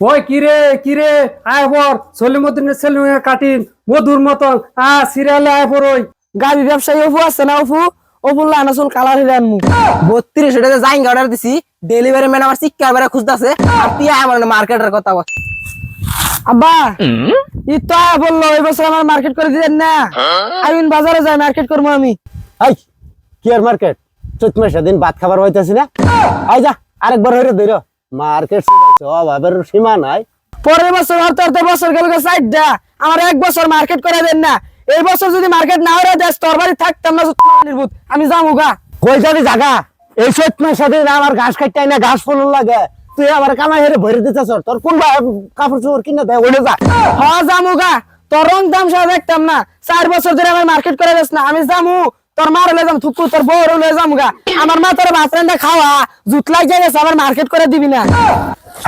ওই কিরে কিরে আয় পর সলিমুদ্দিনের ছেলে কাটিন। মধুর মতন। আ সিরিয়ালে আয় পর ওই। গাবি ব্যবসায়ী অপু আছে না অপু? অপুর লানাসুল কালার হিরে আনমু। বত্রিশ অর্ডার দিছি। ডেলিভারি ম্যান আমার বেড়া খুঁজতেছে। আর তুই আমার মার্কেটের কথা বল আব্বা ই তো বলল এই বছর আমার মার্কেট করে দিলেন না। আমি বাজারে যাই মার্কেট করব আমি। আই কি আর মার্কেট চৈত মাসে দিন ভাত খাবার হইতাছি না? আই যা আরেকবার হইরে মার্কেট অভাবের সীমা নাই। পরের বছর হতে হতে বছর গেল আমার এক বছর মার্কেট করে দেন না। এই বছর যদি মার্কেট না হয়ে দেশ তোর বাড়ি থাকতাম না নির্বুত আমি যাব কই যাবি জাগা? এই মাসে দিন আমার ঘাস কাটতে না, ঘাস ফুল লাগে। তুই আবার কামাই হেরে ভরে দিতেছ তোর কোন কাপড় চোপড় কিনে দেয় ওটা যা। হ যামু গা। তোর রং দাম সহ দেখতাম না। চার বছর ধরে আমার মার্কেট করে দিস না, আমি যামু তোর মার লয়ে যাম থুকু তোর বউ লয়ে যাম গা। আমার মা তোর রান্দা খাওয়া জুত লাগ যাই আবার মার্কেট করে দিবি না।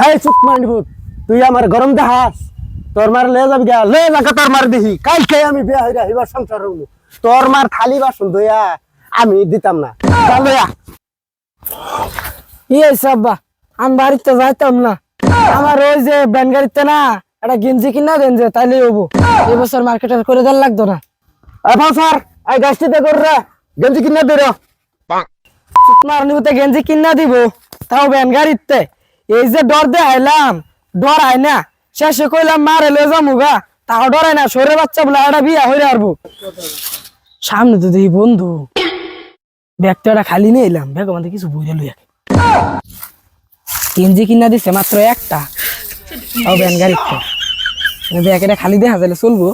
এই চুপ মান্ডিপুর তুই আমার গরম দেহাস তোর মার লয়ে যাবি গা। লয়ে যাকে তোর মার দেখি। কালকে আমি বিয়া হইরা এবার সংসার হব তোর মার থালি বাসন ধুইয়া আমি দিতাম না। লইয়া ইয়ে সাব্বা আমি বাড়িতে যাইতাম না। আমার ওই যে ব্যান গাড়িতে না একটা গেঞ্জি কিনা দেন যে তাইলে হব এবছর মার্কেট করে দেন লাগতো না। এখন স্যার এই গাছটিতে করে রে গেঞ্জি কিনে দে রে তোমার নিতে গেঞ্জি কিনা দিব তাও ব্যান গাড়িতে। এই যে ডর দে আইলাম ডর আয় না। শেষে কইলাম মারে লয়ে যামু গা। তাও ডরাই না সরে বাচ্চা বলে একটা বিয়া হইরে আরবো। সামনে তো দেখি বন্ধু ব্যাগটা খালি নিয়ে এলাম। ব্যাগ আমাদের কিছু বইরে লইয়া গেঞ্জি কিনা দিছে মাত্র একটা তাও ব্যান গাড়িতে। ব্যাগ এটা খালি দেখা যাইলে চলবো।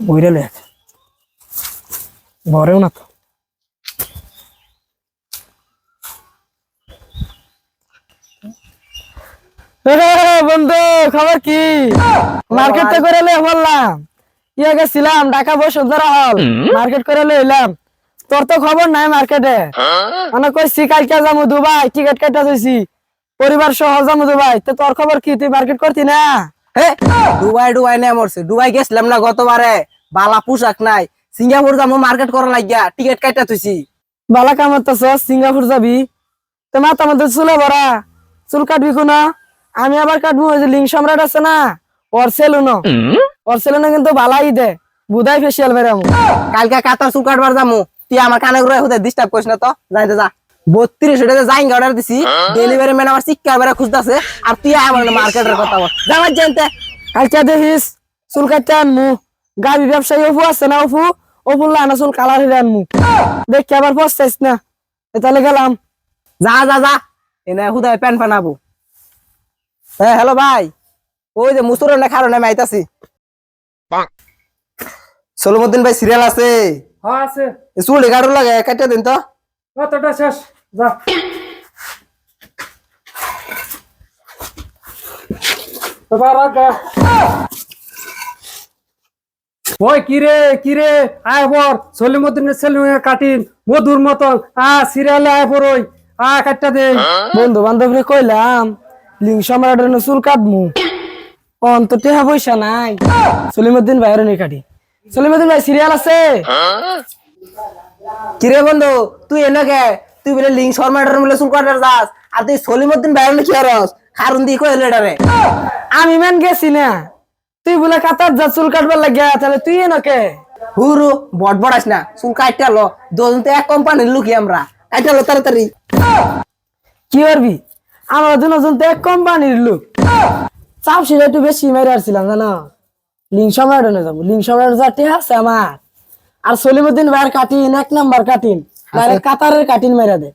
বইরে লইয়া ভরেও না তো। বন্ধু খবর কি? মার্কেট করে লই বললাম। ইয়ে গেছিলাম ঢাকা বসুন্ধরা হল। মার্কেট করে লইলাম তোর তো খবর নাই মার্কেটে। মানে কইছি কালকে যাব দুবাই টিকিট কাটা দিছি। পরিবার সহ যাব দুবাই। তো তোর খবর কি? তুই মার্কেট করতি না? নিয়ে মরছে। দুবাই গেছিলাম না গতবারে। বালা পোশাক নাই। সিঙ্গাপুর যাব মার্কেট করা লাগিয়া। টিকিট কাটা তুইছি বালা সিঙ্গাপুর যাবি? তো মধ্যে চুলে ভরা। চুল কাটবি কোনো? আমি আবার কাটবো ওই যে লিঙ্ক সম্রাট আছে না? ওর সেলুন ওর সেলুনে কিন্তু বালাই দে। বুধাই ফেসিয়াল কালকে কাতার চুল কাটবার যামু। তুই আমার কানে হুদে ডিস্টার্ব করিস না তো? যাইতে যা। বত্রিশ ওটাতে যাই অর্ডার দিছি। ডেলিভারি ম্যান আমার চিক্কার বেড়া খুঁজতেছে আর তুই আমার মার্কেটের কথা বল। যাবার জানতে কালকে দেখিস চুল কাটতে আনমু। গাড়ি ব্যবসায়ী অপু আছে না অপু? অপুর লানা চুল কালার হিরে আনমু। দেখি আবার পস্তাইস না। তাহলে গেলাম। যা যা যা। এনে হুদায় প্যান বানাবো। হ্যাঁ হ্যালো ভাই। ওই যে মুসুরের না খারো না আইতাছি। সলমুদ্দিন ভাই সিরিয়াল আছে। হ্যাঁ আছে। চুল এগারো লাগে কাটিয়ে দিন তো। কতটা শেষ? যা। ওই কিরে কিরে আয় পর সলিমুদ্দিনের ছেলে কাটিন। মধুর মতন। আ সিরিয়ালে আয় পর ওই। আ কাটটা দে। বন্ধু বান্ধবরে কইলাম লিঙ্ক সম্রাটের চুল কাটমু। অন্ত টেহা পয়সা নাই। সলিমুদ্দিন ভাইয়ের নি কাটি। সলিমুদ্দিন ভাই সিরিয়াল আছে? কিরে বন্ধু তুই এনে কে তুই বলে লিঙ্ক শর্মাটার মিলে চুল কাটার যাস, আর তুই সলিমুদ্দিন ভাইয়ের কি আরস খারুন দিয়ে কইলে এটারে। আমি ম্যান গেছি না। তুই বলে কাতার যা চুল কাটবার লাগিয়া, তাহলে তুই এনকে হুরু, বট বড়াস না। চুল কাটতে লো। দুজন তো এক কোম্পানির লুকি আমরা। কাটতে লো তাড়াতাড়ি। কি করবি? আমরা দুজন তো এক কোম্পানির লোক। চাপ ছিল একটু বেশি মেরে আসছিলাম জানো? লিঙ্ক সম্রাট এনে যাব। লিঙ্ক সম্রাট যা আছে আমার। আর সলিমুদ্দিন ভাইয়ের কাটিন এক নাম্বার কাটিন বাইরে কাতারের কাটিন মেরা দে।